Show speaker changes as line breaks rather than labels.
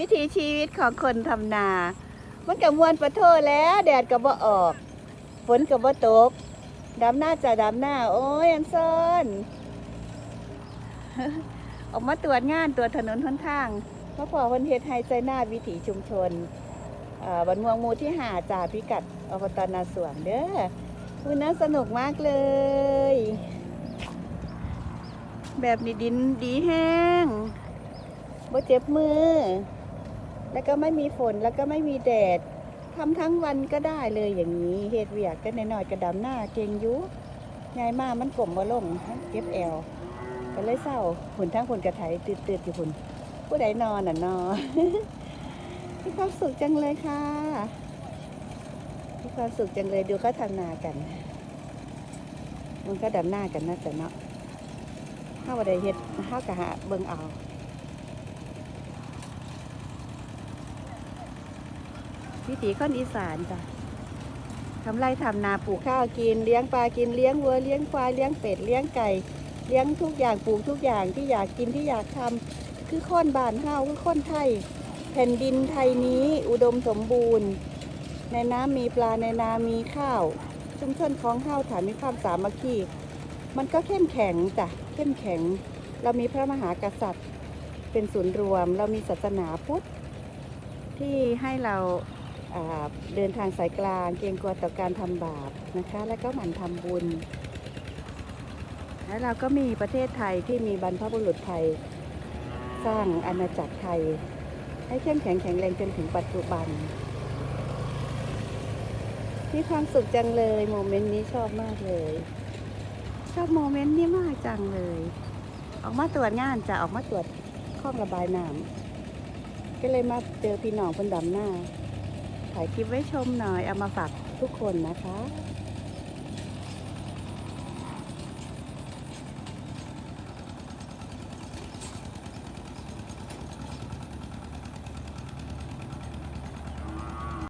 วิถีชีวิตของคนทำนา มันกับมวนประโทแล้ว แดดกับบ่ออก ฝนกับบ่ตกดำหน้าจะดำหน้า โอ้ยอันซ่อนออกมาตรวจงานตรวจถนนหนทางเพราะพอวันเฮ็ดไฮใจหน้าวิถีชุมชนบันม่วงมูที่หาจ่าพิกัดอบตนาสวงเด้อคุณน่าสนุกมากเลย แบบนี้ดินดีแห้งบ่เจ็บมือ แล้วก็ไม่มีฝนแล้วก็ไม่มีแดดทำทั้งวันก็ได้เลยอย่างนี้เฮ็ดเวียกกันน้อยๆกระดำหน้าเก่งยุยายมามันกลมบ่ลงเก็บแอวก็เลยเศร้าหุ่นทั้งหุ่นกระไถตืดตืดๆอยู่หุ่นผู้ใดนอนอะนอนมีความสุขจังเลยค่ะมีความสุขจังเลยดูเขาทำนากัน มันก็ดำหน้ากันนะจ๊ะเนาะข้าวใดเฮ็ดข้าวกะหาเบิ่งเอา วิถีคนอีสานจ้ะทำไรทำนาปลูกข้าวกินเลี้ยงปลากินเลี้ยงวัวเลี้ยงควายเลี้ยงเป็ดเลี้ยงไก่ เลี้ยงทุกอย่างปลูกทุกอย่างที่อยากกินที่อยากทำคือค้นบานเฮาคือค้นไทย แผ่นดินไทยนี้อุดมสมบูรณ์ ในน้ำมีปลาในนามีข้าว ชุมชนของเฮาฐานมีความสามัคคีมันก็เข้มแข็งจ้ะเข้มแข็ง เรามีพระมหากษัตริย์ เป็นศูนย์รวม เรามีศาสนาพุทธที่ให้เรา เดินทางสายกลาง เกรงกลัวต่อการทำบาปนะคะ แล้วก็หมั่นทำบุญ แล้วเราก็มีประเทศไทยที่มีบรรพบุรุษไทย สร้างอาณาจักรไทย ให้เข้มแข็งแข็งแรงจนถึงปัจจุบันมีความสุขจังเลยโมเมนต์นี้ชอบมากเลย ชอบโมเมนต์นี้มากจังเลย ออกมาตรวจงานจะออกมาตรวจคลองระบายน้ำก็เลยมาเจอพี่น้องคนดำหน้า ถ่ายคลิปไว้ชมหน่อย เอามาฝากทุกคนนะคะ